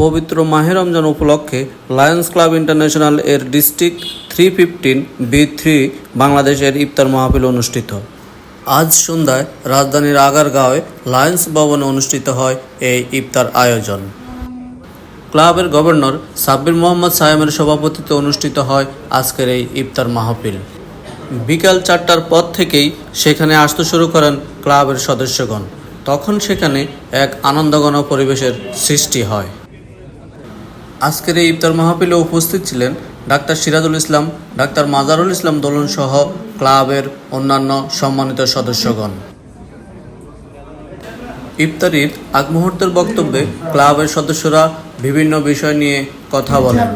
পবিত্র মাহে রমজান উপলক্ষে লায়ন্স ক্লাব ইন্টারন্যাশনাল এর district three fifteen B three বাংলাদেশের ইফতার মাহফিল অনুষ্ঠিত। আজ সন্ধ্যায় রাজধানীর আগারগাঁওয়ে লায়ন্স ভবনে অনুষ্ঠিত হয় এই ইফতার আয়োজন। ক্লাবের গভর্নর সাব্বির মোহাম্মদ সায়েমের সভাপতিত্বে অনুষ্ঠিত হয় আজকের এই ইফতার মাহফিল। বিকাল চারটার পর থেকেই সেখানে আসতে শুরু করেন ক্লাবের সদস্যগণ। তখন সেখানে এক আনন্দঘন পরিবেশের সৃষ্টি হয়। আজকের এই ইফতার মাহফিলে উপস্থিত ছিলেন ডাক্তার সিরাজুল ইসলাম ডাক্তার মাজারুল ইসলাম দোলন সহ ক্লাবের অন্যান্য সম্মানিত সদস্যগণ। ইফতারির আগ মুহূর্তের বক্তব্যে ক্লাবের সদস্যরা বিভিন্ন বিষয় নিয়ে কথা বলেন।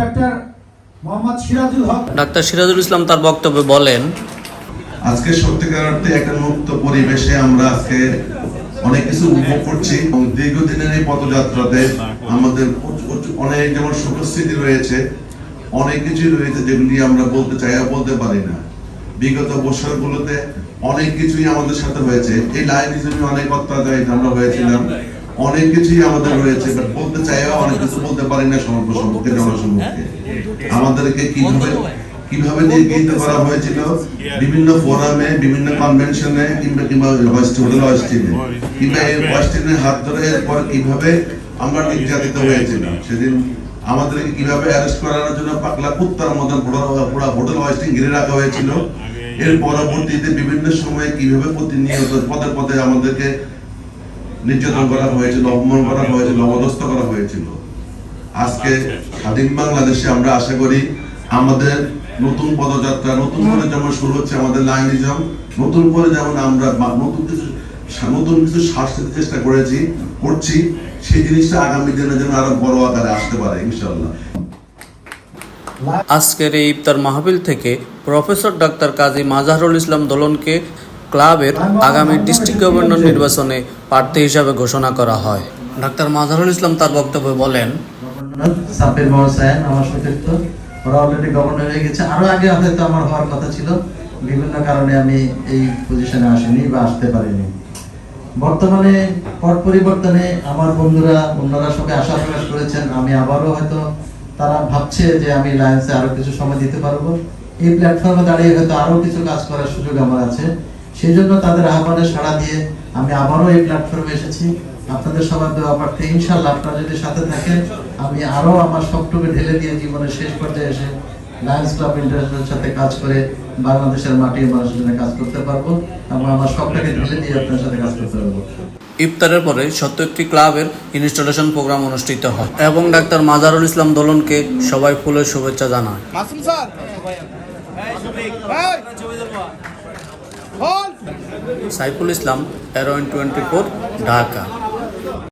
ডাক্তার সিরাজুল ডাক্তার সিরাজুল ইসলাম তার বক্তব্যে বলেন আজকে সত্যিকার অর্থে একটা মুক্ত পরিবেশে আমরা আজকে অনেক কিছু উপভোগ করছি। এবং দীর্ঘদিনের এই পদযাত্রাতে আমাদের অনেক যেমন সুখস্মৃতি রয়েছে, অনেক কিছু রয়েছে যেগুলি আমরা বলতে চাই বলতে পারি না। বিগত বছরগুলোতে অনেক কিছুই আমাদের সাথে হয়েছে। এই লাইন হিসেবে অনেক অত্যাচারিত আমরা হয়েছিলাম। অনেক কিছুই আমাদের রয়েছে বাট বলতে চাইও অনেক কিছু বলতে পারি না সমগ্র সম্পর্কে, জনসম্মুখে। আমাদেরকে কীভাবে কীভাবে নির্গৃহীত করা হয়েছিল? বিভিন্ন ফোরামে বিভিন্ন কনভেনশনে কিংবা কিংবা হোস্টেলে হোস্টেলে কিংবা এই হোস্টেলের হাত ধরে এরপর কীভাবে আমরা নির্যাতিত হয়েছিল? সেদিন আমাদেরকে কীভাবে অ্যারেস্ট করানোর জন্য পাকলা কুত্তার মতো পুরো হোটেল হোস্টিং ঘিরে রাখা হয়েছিল? এর পরবর্তীতে বিভিন্ন সময়ে কীভাবে প্রতিনিয়ত পদে পদে আমাদেরকে নির্যাতন করা হয়েছিল অপমান করা হয়েছিল অবদস্থ করা হয়েছিল? আজকে স্বাধীন বাংলাদেশে আমরা আশা করি আমাদের নতুন পদযাত্রা নতুন করে যেমন শুরু হচ্ছে আমাদের লাইনিজম নতুন করে যেমন আমরা নতুন কিছু নতুন কিছু শ্বাস নিতে চেষ্টা করেছি করছি সেই জিনিসটা আগামী দিনে যেন আরও বড় আকারে আসতে পারে ইনশাল্লাহ আজকের এই ইফতার মাহফিল থেকে প্রফেসর ডাক্তার কাজী মাজাহরুল ইসলাম দোলনকে ক্লাবের আগামী ডিস্ট্রিক্ট গভর্নর নির্বাচনে প্রার্থী হিসাবে ঘোষণা করা হয়। ডাক্তার মাজাহরুল ইসলাম তার বক্তব্যে বলেন গভর্নর সাব্বির আমার সতীর্থ ওরা অলরেডি গভর্নর হয়ে গেছে। আরও আগে হয়তো আমার হওয়ার কথা ছিল। বিভিন্ন কারণে আমি এই পজিশনে আসিনি বা আসতে পারিনি। বর্তমানে পট পরিবর্তনে আমার বন্ধুরা, অন্যরা সবাই আশা প্রকাশ করেছেন। আমি আবারও হয়তো তারা ভাবছে যে আমি লায়েন্সে আরও কিছু সময় দিতে পারব। এই প্ল্যাটফর্মে দাঁড়িয়ে হয়তো আরও কিছু কাজ করার সুযোগ আমার আছে। সেই জন্য তাদের আহ্বানে সাড়া দিয়ে আমি আবারও এই প্ল্যাটফর্মে এসেছি। আপনাদের সবার দেওয়া পাঠে ইনশাল্লাহ আপনারা যদি সাথে থাকেন আমি আরও আমার সবটুকু ঢেলে দিয়ে জীবনের শেষ পর্যায়ে এসে লায়ন্স ক্লাব ইন্টারন্যাশনাল সাথে কাজ করে বাংলাদেশের মাটির মানুষের জন্য কাজ করতে পারব এবং আমার সবটাকে ঢেলে দিয়ে আপনার সাথে কাজ করতে পারব। ইফতারের পরে সত্তরটি ক্লাবের ইনস্টলেশন প্রোগ্রাম অনুষ্ঠিত হয় এবং ডাক্তার মাজারুল ইসলাম দোলনকে সবাই ফুলের শুভেচ্ছা জানায়। মাসুম স্যার! সাইফুল ইসলাম এরোইন টোয়েন্টি ফোর ঢাকা।